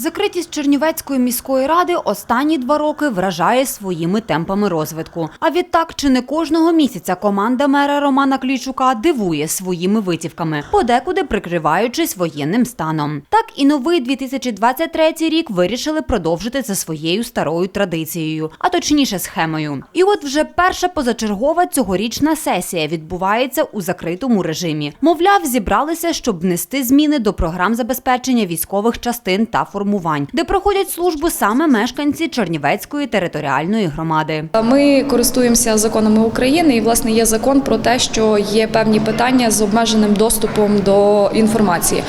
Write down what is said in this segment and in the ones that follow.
Закритість Чернівецької міської ради останні два роки вражає своїми темпами розвитку. А відтак, чи не кожного місяця команда мера Романа Клічука дивує своїми витівками, подекуди прикриваючись воєнним станом. Так і новий 2023 рік вирішили продовжити за своєю старою традицією, а точніше схемою. І от вже перша позачергова цьогорічна сесія відбувається у закритому режимі. Мовляв, зібралися, щоб внести зміни до програм забезпечення військових частин та формувань, де проходять службу саме мешканці Чернівецької територіальної громади. Ми користуємося законами України, і власне є закон про те, що є певні питання з обмеженим доступом до інформації.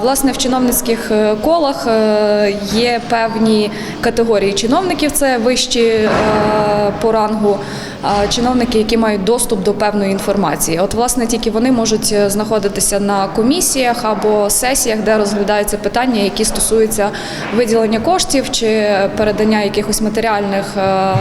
Власне, в чиновницьких е, колах е, є певні категорії чиновників, це вищі е, по рангу. Чиновники, які мають доступ до певної інформації, от власне тільки вони можуть знаходитися на комісіях або сесіях, де розглядаються питання, які стосуються виділення коштів чи передання якихось матеріальних е,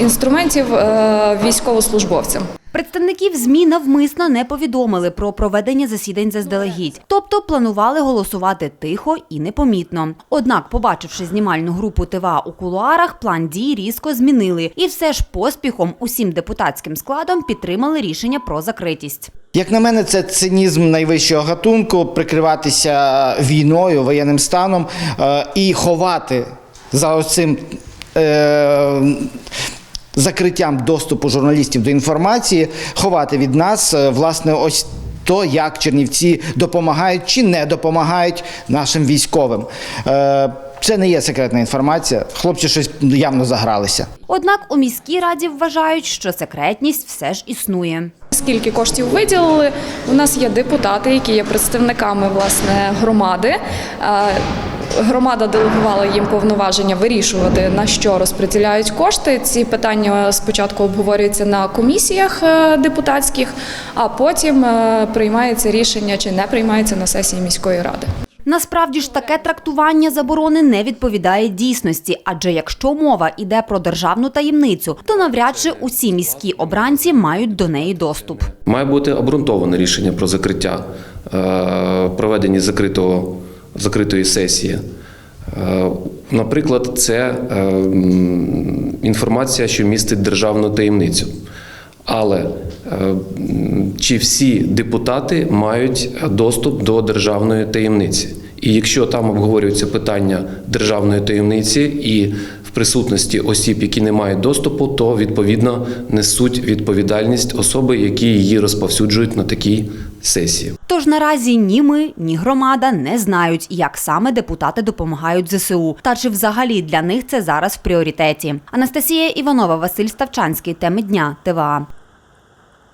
інструментів е, військовослужбовцям. Представників ЗМІ навмисно не повідомили про проведення засідань заздалегідь, тобто планували голосувати тихо і непомітно. Однак, побачивши знімальну групу ТВА у кулуарах, план дій різко змінили і все ж поспіхом усім депутатським складом підтримали рішення про закритість. Як на мене, це цинізм найвищого гатунку прикриватися війною, воєнним станом е, і ховати за оцим е, закриттям доступу журналістів до інформації, ховати від нас е, власне ось. То, як Чернівці допомагають чи не допомагають нашим військовим. Е, Це не є секретна інформація. Хлопці щось явно загралися. Однак у міській раді вважають, що секретність все ж існує. Скільки коштів виділили? У нас є депутати, які є представниками власне громади. Громада делегувала їм повноваження вирішувати на що розподіляють кошти. Ці питання спочатку обговорюються на комісіях е, депутатських, а потім е, приймається рішення чи не приймається на сесії міської ради. Насправді ж таке трактування заборони не відповідає дійсності, адже якщо мова йде про державну таємницю, то навряд чи усі міські обранці мають до неї доступ. Має бути обґрунтоване рішення про закриття е, проведення закритого, закритої сесії. Е, Наприклад, це е, інформація, що містить державну таємницю. Але е, чи всі депутати мають доступ до державної таємниці? І якщо там обговорюються питання державної таємниці і присутності осіб, які не мають доступу, то відповідно несуть відповідальність особи, які її розповсюджують на такій сесії. Тож наразі ні ми, ні громада не знають, як саме депутати допомагають ЗСУ, та чи взагалі для них це зараз в пріоритеті. Анастасія Іванова, Василь Ставчанський. Теми дня ТВА.